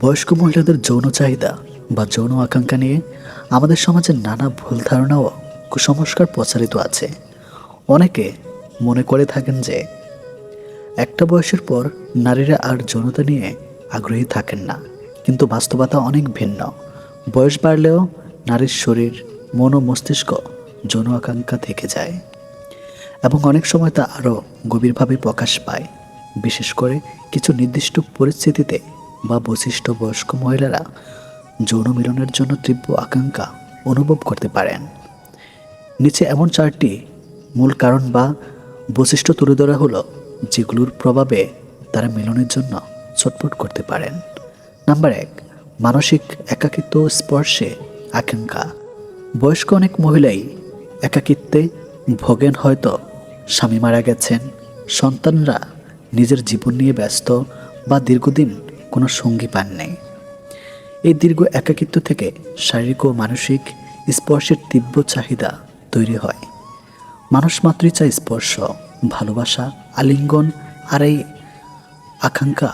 বয়স্ক মহিলাদের যৌন চাহিদা বা যৌন আকাঙ্ক্ষা নিয়ে আমাদের সমাজে নানা ভুল ধারণা ও কুসংস্কার প্রচারিত আছে। অনেকে মনে করে থাকেন যে একটা বয়সের পর নারীরা আর যৌনতা নিয়ে আগ্রহী থাকেন না। কিন্তু বাস্তবতা অনেক ভিন্ন। বয়স বাড়লেও নারীর শরীর, মন ও মস্তিষ্ক যৌন আকাঙ্ক্ষা থেকে যায় এবং অনেক সময় তা আরও গভীরভাবে প্রকাশ পায়। বিশেষ করে কিছু নির্দিষ্ট পরিস্থিতিতে বা বৈশিষ্ট্য বয়স্ক মহিলারা যৌন মিলনের জন্য তীব্র আকাঙ্ক্ষা অনুভব করতে পারেন। নিচে এমন চারটি মূল কারণ বা বৈশিষ্ট্য তুলে ধরা হলো, যেগুলোর প্রভাবে তারা মিলনের জন্য ছটফট করতে পারেন। নাম্বার এক, মানসিক একাকিত্ব স্পর্শে আকাঙ্ক্ষা। বয়স্ক অনেক মহিলাই একাকিত্বে ভোগেন হয়তো, স্বামী মারা গেছেন, সন্তানরা নিজের জীবন নিয়ে ব্যস্ত বা দীর্ঘদিন কোনো সঙ্গী পাননি এই দীর্ঘ একাকিত্ব থেকে শারীরিক ও মানসিক স্পর্শের তীব্র চাহিদা তৈরি হয়। মানুষ মাত্রই চায় স্পর্শ, ভালোবাসা, আলিঙ্গন আর এই আকাঙ্ক্ষা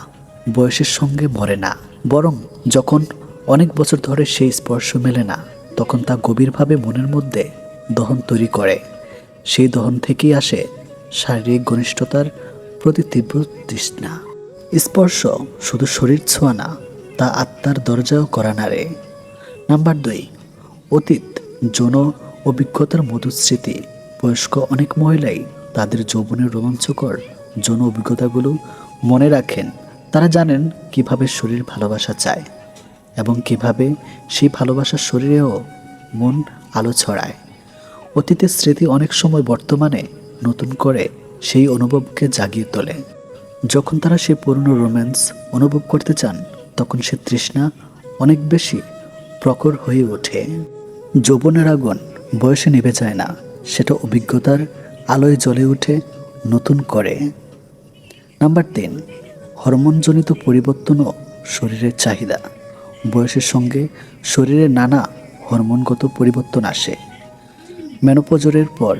বয়সের সঙ্গে মরে না। বরং যখন অনেক বছর ধরে সেই স্পর্শ মেলে না, তখন তা গভীরভাবে মনের মধ্যে দহন তৈরি করে। সেই দহন থেকেই আসে শারীরিক ঘনিষ্ঠতার প্রতি তীব্র তৃষ্ণা। স্পর্শ শুধু শরীর ছোঁয়া না, তা আত্মার দরজাও করা নাড়ে নাম্বার দুই, অতীত, যৌন অভিজ্ঞতার মধুর স্মৃতি বয়স্ক অনেক মহিলাই তাদের যৌবনের রোমাঞ্চকর যৌন অভিজ্ঞতাগুলো মনে রাখেন। তারা জানেন কীভাবে শরীর ভালোবাসা চায় এবং কীভাবে সেই ভালোবাসার শরীরেও মন আলো ছড়ায়। অতীতের স্মৃতি অনেক সময় বর্তমানে নতুন করে সেই অনুভবকে জাগিয়ে তোলে। যখন তারা সেই পুরনো রোম্যান্স অনুভব করতে চান, তখন সে তৃষ্ণা অনেক বেশি প্রখর হয়ে ওঠে। যৌবনের আগুন বয়সে নিভে যায় না, সেটা অভিজ্ঞতার আলোয় জ্বলে ওঠে নতুন করে। নাম্বার তিন, হরমোনজনিত পরিবর্তনও শরীরের চাহিদা। বয়সের সঙ্গে শরীরে নানা হরমোনগত পরিবর্তন আসে। মেনোপজরের পর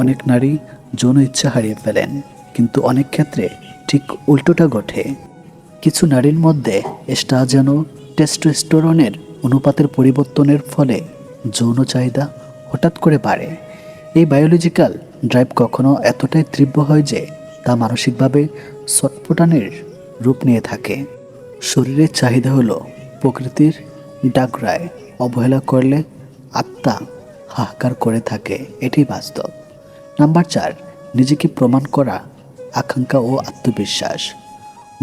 অনেক নারী যৌন ইচ্ছা হারিয়ে ফেলেন, কিন্তু অনেক ক্ষেত্রে ঠিক উল্টোটা ঘটে। কিছু নারীর মধ্যে এস্ট্রাজেন যেন টেস্টোস্টেরনের অনুপাতের পরিবর্তনের ফলে যৌন চাহিদা হঠাৎ করে বাড়ে। এই বায়োলজিক্যাল ড্রাইভ কখনো এতটাই তীব্র হয় যে তা মানসিকভাবে ছটফটানের রূপ নিয়ে থাকে। শরীরের চাহিদা হলো প্রকৃতির ডাকরায় অবহেলা করলে আত্মা হাহাকার করে থাকে এটাই বাস্তব। নাম্বার চার, নিজেকে প্রমাণ করা আকাঙ্ক্ষা ও আত্মবিশ্বাস।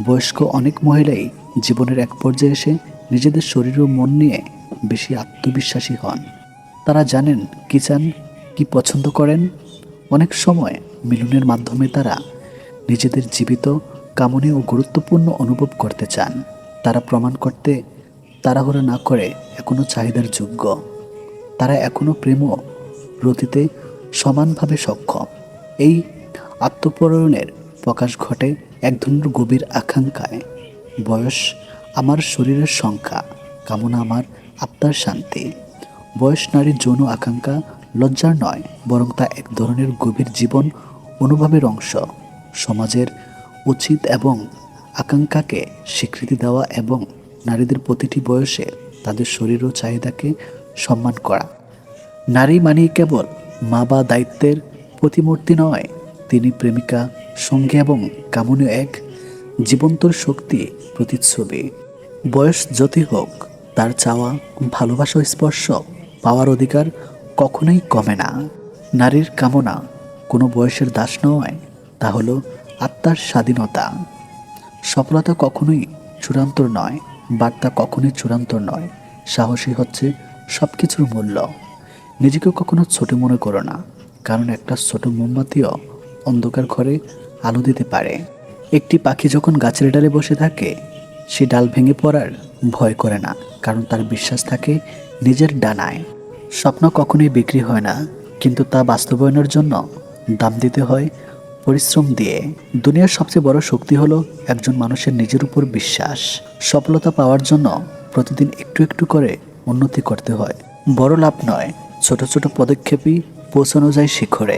বয়স্ক অনেক মহিলাই জীবনের এক পর্যায়ে এসে নিজেদের শরীর ও মন নিয়ে বেশি আত্মবিশ্বাসী হন। তারা জানেন কি চান, কি পছন্দ করেন। অনেক সময় মিলনের মাধ্যমে তারা নিজেদের জীবিত কামনে ও গুরুত্বপূর্ণ অনুভব করতে চান। তারা প্রমাণ করতে তাড়াহুড়ো না করে এখনও চাহিদার যোগ্য। তারা এখনও প্রেম রতিতে সমানভাবে সক্ষম। এই আত্মপরণের প্রকাশ ঘটে এক ধরনের গভীর আকাঙ্ক্ষায়। বয়স আমার শরীরের সংখ্যা, কামনা আমার আত্মার শান্তি। বয়স নারীর যৌন আকাঙ্ক্ষা, লজ্জার নয়, বরং তা এক ধরনের গভীর জীবন অনুভবের অংশ। সমাজের উচিত এবং আকাঙ্ক্ষাকে স্বীকৃতি দেওয়া এবং নারীদের প্রতিটি বয়সে তাদের শরীর ও চাহিদাকে সম্মান করা। নারী মানেই কেবল মা বা দায়িত্বের প্রতিমূর্তি নয় তিনি প্রেমিকা, সঙ্গী এবং কামনীয় এক জীবন্ত শক্তি প্রতিচ্ছবি। বয়স যতই হোক, তার চাওয়া, ভালোবাসা স্পর্শ পাওয়ার অধিকার কখনোই কমে না। নারীর কামনা কোনো বয়সের দাস নয়, তা হলো আত্মার স্বাধীনতা। সফলতা কখনোই চূড়ান্ত নয়, বার্তা কখনোই চূড়ান্ত নয় সাহসী হচ্ছে সব কিছুর মূল্য। নিজেকে কখনো ছোট মনে করো না, কারণ একটা ছোট মোমবাতিও অন্ধকার ঘরে আলো দিতে পারে। একটি পাখি যখন গাছের ডালে বসে থাকে, সে ডাল ভেঙে পড়ার ভয় করে না, কারণ তার বিশ্বাস থাকে নিজের ডানায়। স্বপ্ন কখনোই বিক্রি হয় না, কিন্তু তা বাস্তবায়নের জন্য দাম দিতে হয় পরিশ্রম দিয়ে। দুনিয়ার সবচেয়ে বড় শক্তি হলো একজন মানুষের নিজের উপর বিশ্বাস। সফলতা পাওয়ার জন্য প্রতিদিন একটু একটু করে উন্নতি করতে হয়। বড় লাভ নয়, ছোট ছোট পদক্ষেপই পৌঁছানো যায় শিখরে।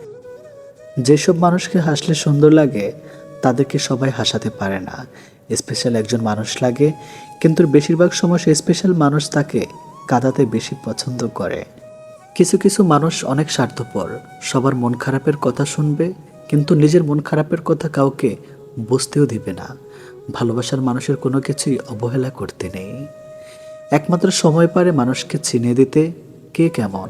যেসব মানুষকে হাসলে সুন্দর লাগে, তাদেরকে সবাই হাসাতে পারে না। স্পেশাল একজন মানুষ লাগে, কিন্তু বেশিরভাগ সময় সে স্পেশাল মানুষ তাকে কাঁদাতে বেশি পছন্দ করে। কিছু কিছু মানুষ অনেক স্বার্থপর, সবার মন খারাপের কথা শুনবে, কিন্তু নিজের মন খারাপের কথা কাউকে বুঝতেও দিবে না। ভালোবাসার মানুষের কোনো কিছুই অবহেলা করতে নেই। একমাত্র সময় পারে মানুষকে চিনে দিতে, কে কেমন?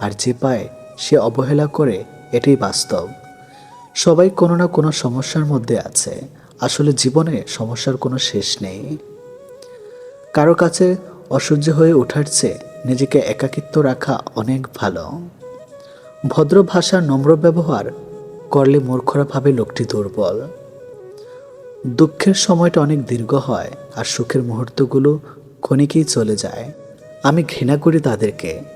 আর যে পায় সে অবহেলা করে এটাই বাস্তব। সবাই কোনো না কোনো সমস্যার মধ্যে আছে। আসলে জীবনে সমস্যার কোনো শেষ নেই। কারও কাছে অসহ্য হয়ে ওঠার চেয়ে নিজেকে একাকিত্ব রাখা অনেক ভালো। ভদ্র ভাষার নম্র ব্যবহার করলে মূর্খরা ভাবে লোকটি দুর্বল। দুঃখের সময়টা অনেক দীর্ঘ হয় আর সুখের মুহূর্তগুলো ক্ষণিকেই চলে যায়। আমি ঘৃণা করি তাদেরকে।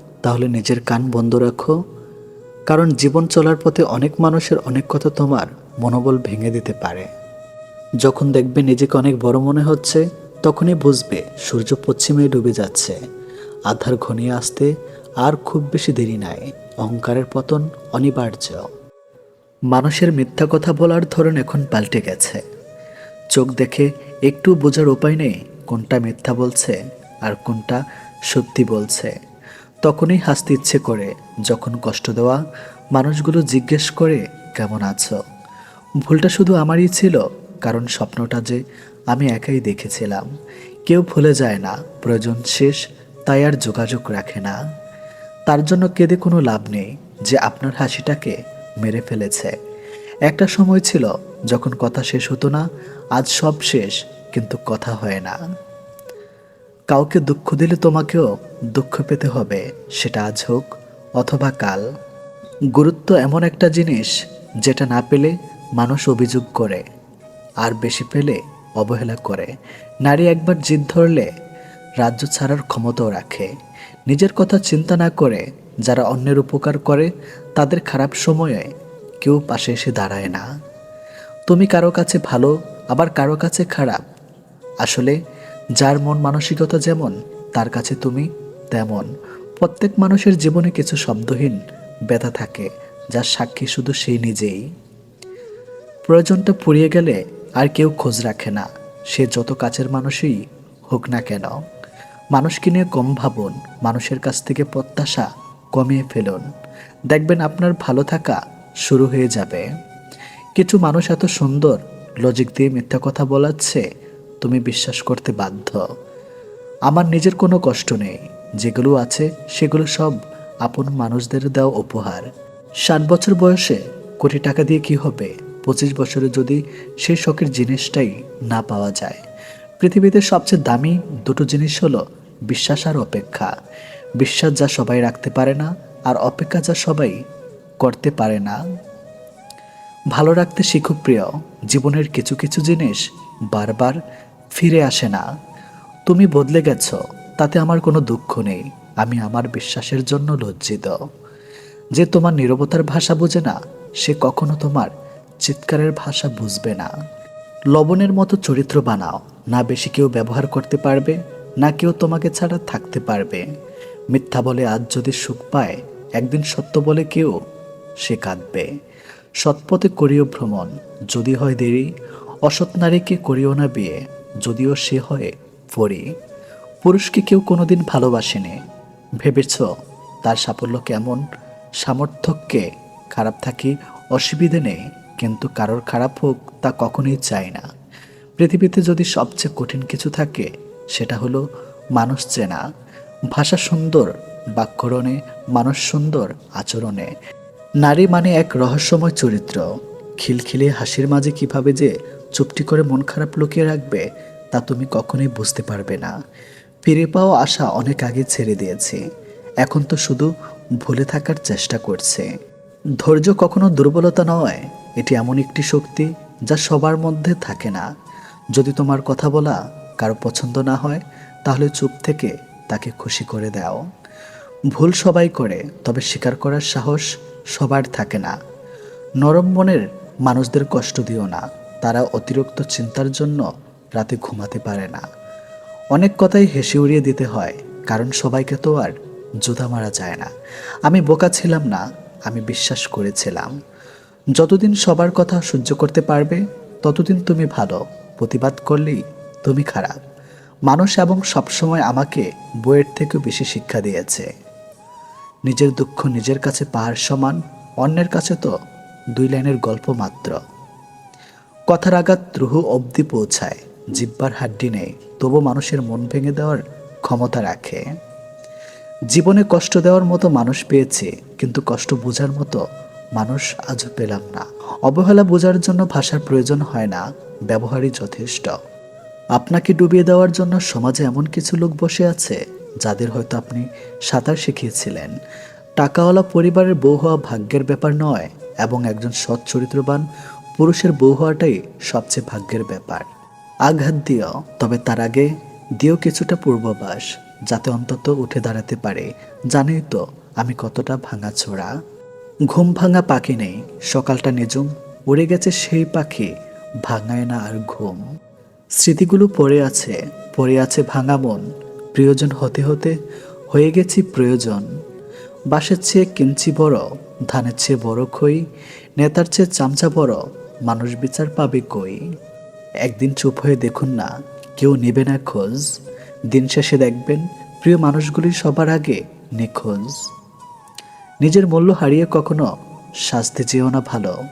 তাহলে নিজের কান বন্ধ রাখো। কারণ জীবন চলার পথে অনেক মানুষের অনেক কথা তোমার মনোবল ভেঙে দিতে পারে। যখন দেখবে নিজেকে অনেক বড় মনে হচ্ছে, তখনই বুঝবে সূর্য পশ্চিমে ডুবে যাচ্ছে। আধার ঘনিয়ে আসতে আর খুব বেশি দেরি নাই। অহংকারের পতন অনিবার্য। মানুষের মিথ্যা কথা বলার ধরন এখন পাল্টে গেছে। চোখ দেখে একটু বোঝার উপায় নেই কোনটা মিথ্যা বলছে আর কোনটা সত্যি বলছে। তখনই হাসতে ইচ্ছে করে, যখন কষ্ট দেওয়া মানুষগুলো জিজ্ঞেস করে, কেমন আছো? ভুলটা শুধু আমারই ছিল, কারণ স্বপ্নটা যে আমি একাই দেখেছিলাম। কেউ ভুলে যায় না, প্রয়োজন শেষ, তাই আর যোগাযোগ রাখে না। তার জন্য কেঁদে কোনো লাভ নেই যে আপনার হাসিটাকে মেরে ফেলেছে। একটা সময় ছিল যখন কথা শেষ হতো না, আজ সব শেষ, কিন্তু কথা হয় না। কাউকে দুঃখ দিলে তোমাকেও দুঃখ পেতে হবে, সেটা আজ হোক অথবা কাল। গুরুত্ব এমন একটা জিনিস যেটা না পেলে মানুষ অভিযোগ করে, আর বেশি পেলে অবহেলা করে। নারী একবার জিদ ধরলে রাজ্য ছাড়ার ক্ষমতাও রাখে। নিজের কথা চিন্তা না করে যারা অন্যের উপকার করে, তাদের খারাপ সময়ে কেউ পাশে এসে দাঁড়ায় না। তুমি কারও কাছে ভালো, আবার কারও কাছে খারাপ। আসলে যার মন মানসিকতা যেমন, তার কাছে তুমি তেমন। প্রত্যেক মানুষের জীবনে কিছু শব্দহীন ব্যথা থাকে, যার সাক্ষী শুধু সেই নিজেই। প্রয়োজনটা পুড়িয়ে গেলে আর কেউ খোঁজ রাখে না, সে যত কাছের মানুষই হোক না কেন। মানুষকে নিয়ে কম ভাবুন, মানুষের কাছ থেকে প্রত্যাশা কমিয়ে ফেলুন। দেখবেন আপনার ভালো থাকা শুরু হয়ে যাবে। কিছু মানুষ এত সুন্দর লজিক দিয়ে মিথ্যা কথা বলাচ্ছে তুমি বিশ্বাস করতে বাধ্য। আমার নিজের কোনো কষ্ট নেই। যেগুলো আছে, সেগুলো সব আপন মানুষদের দেওয়া উপহার। ষাট বছর বয়সে কোটি টাকা দিয়ে কি হবে? পঁচিশ বছরে যদি সেই শখের জিনিসটাই না পাওয়া যায়। পৃথিবীতে সবচেয়ে দামি দুটো জিনিস হলো বিশ্বাস আর অপেক্ষা। বিশ্বাস যা সবাই রাখতে পারে না, আর অপেক্ষা যা সবাই করতে পারে না। ভালো রাখতে শিখুক প্রিয়। জীবনের কিছু কিছু জিনিস বারবার ফিরে আসে না। তুমি বদলে গেছো, তাতে আমার কোনো দুঃখ নেই। আমি আমার বিশ্বাসের জন্য লজ্জিত। যে তোমার নীরবতার ভাষা বোঝে না, সে কখনো তোমার চিৎকারের ভাষা বুঝবে না। লবণের মতো চরিত্র বানাও, না বেশি কেউ ব্যবহার করতে পারবে, না কেউ তোমাকে ছাড়া থাকতে পারবে। মিথ্যা বলে আজ যদি সুখ পায়, একদিন সত্য বলে কেউ সে কাঁদবে। সৎপথে করিও ভ্রমণ, যদি হয় দেরি, অসৎ নারীকে করিও না বিয়ে। যদিও সে হয় পরি পুরুষকে কেউ কোনোদিন ভালোবাসেনি। ভেবেছ তার সাফল্য কেমন? সামর্থ্যকে খারাপ থাকি অসুবিধে নেই, কিন্তু কারোর খারাপ হোক তা কখনোই চায় না। পৃথিবীতে যদি সবচেয়ে কঠিন কিছু থাকে, সেটা হলো মানুষ চেনা। ভাষা সুন্দর, বাক্যরণে মানুষ সুন্দর, আচরণে। নারী মানে এক রহস্যময় চরিত্র। খিলখিলে হাসির মাঝে কীভাবে যে চুপটি করে মন খারাপ লুকিয়ে রাখবে, তা তুমি কখনোই বুঝতে পারবে না। ফিরে পাওয়া আশা অনেক আগে ছেড়ে দিয়েছি। এখন তো শুধু ভুলে থাকার চেষ্টা করছে। ধৈর্য কখনো দুর্বলতা নয়, এটি এমন একটি শক্তি যা সবার মধ্যে থাকে না। যদি তোমার কথা বলা কারও পছন্দ না হয়, তাহলে চুপ থেকে তাকে খুশি করে দাও। ভুল সবাই করে, তবে স্বীকার করার সাহস সবার থাকে না। নরম মনের মানুষদের কষ্ট দিও না। তারা অতিরিক্ত চিন্তার জন্য রাতে ঘুমাতে পারে না। অনেক কথাই হেসে উড়িয়ে দিতে হয়, কারণ সবাইকে তো আর জোধা মারা যায় না। আমি বোকা ছিলাম না, আমি বিশ্বাস করেছিলাম। যতদিন সবার কথা সহ্য করতে পারবে, ততদিন তুমি ভালো, প্রতিবাদ করলেই তুমি খারাপ। মানুষ এবং সবসময় আমাকে বইয়ের থেকেও বেশি শিক্ষা দিয়েছে। নিজের দুঃখ নিজের কাছে পাহাড় সমান, অন্যের কাছে তো দুই লাইনের গল্প মাত্র। কথার আঘাত রুহু অবধি পৌঁছায়, জিব্বার হাড্ডি নেই, তবু মানুষের মন ভেঙে দেওয়ার ক্ষমতা রাখে। জীবনে কষ্ট দেওয়ার মতো মানুষ পেয়েছে, কিন্তু কষ্ট বোঝার মতো মানুষ আজও পেলাম না। অবহেলা বোঝার জন্য ভাষার প্রয়োজন হয় না, ব্যবহারই যথেষ্ট। আপনাকে ডুবিয়ে দেওয়ার জন্য সমাজে এমন কিছু লোক বসে আছে, যাদের হয়তো আপনি সাঁতার শিখিয়েছিলেন। টাকাওয়ালা পরিবারের বউ হওয়া ভাগ্যের ব্যাপার নয়, এবং একজন সৎ চরিত্রবান পুরুষের বউ হওয়াটাই সবচেয়ে ভাগ্যের ব্যাপার। আঘাত দিও তবে তার আগে দিও কিছুটা পূর্বাভাস যাতে অন্তত উঠে দাঁড়াতে পারে। জানেই তো আমি কতটা ভাঙা ছোড়া। ঘুম ভাঙা পাখি নেই, সকালটা নিজুম উড়ে গেছে সেই পাখি, ভাঙায় না আর ঘুম। স্মৃতিগুলো পড়ে আছে পড়ে আছে ভাঙা মন, প্রিয়জন হতে হতে হয়ে গেছি প্রয়োজন। বাসের চেয়ে কিঞ্চি বড়, ধানের চেয়ে বড় খই, নেতার চেয়ে চামচা বড় মানুষ বিচার পাবে কই? একদিন চুপ হয়ে দেখুন না, কেউ নেবে না খোঁজ। দিন শেষে দেখবেন প্রিয় মানুষগুলি সবার আগে নিখোঁজ। নিজের মূল্য হারিয়ে কখনো শাস্তি চেয়েও না ভালো।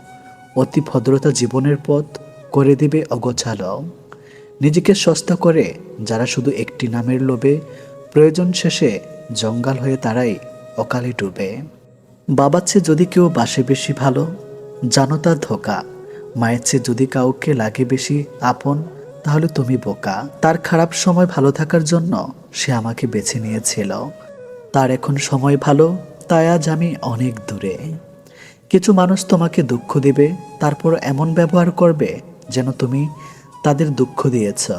অতি ভদ্রতা জীবনের পথ করে দিবে অগোছালো। নিজেকে সস্তা করে যারা শুধু একটি নামের লোভে, প্রয়োজন শেষে জঙ্গল হয়ে তারাই অকালে ডুবে। বাবার চেয়ে যদি কেউ বাসে বেশি ভালো, জানো তার ধোকা। মায়ের চেয়ে যদি কাউকে লাগে বেশি আপন, তাহলে তুমি বোকা। তার খারাপ সময় ভালো থাকার জন্য সে আমাকে বেছে নিয়েছিল। তার এখন সময় ভালো, তাই আজ আমি অনেক দূরে। কিছু মানুষ তোমাকে দুঃখ দিবে, তারপর এমন ব্যবহার করবে যেন তুমি তাদের দুঃখ দিয়েছ।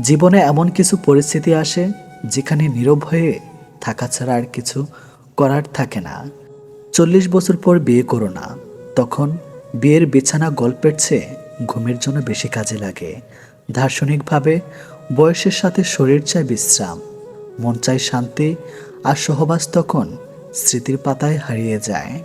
জীবনে এমন কিছু পরিস্থিতি আসে যেখানে নীরব হয়ে থাকা ছাড়া আর কিছু করার থাকে না। চল্লিশ বছর পর বিয়ে করো না। তখন বিয়ের বিছানা গল্পের চেয়ে ঘুমের জন্য বেশি কাজে লাগে। দার্শনিকভাবে, বয়সের সাথে শরীর চায় বিশ্রাম, মন চায় শান্তি আর সহবাস তখন স্মৃতির পাতায় হারিয়ে যায়।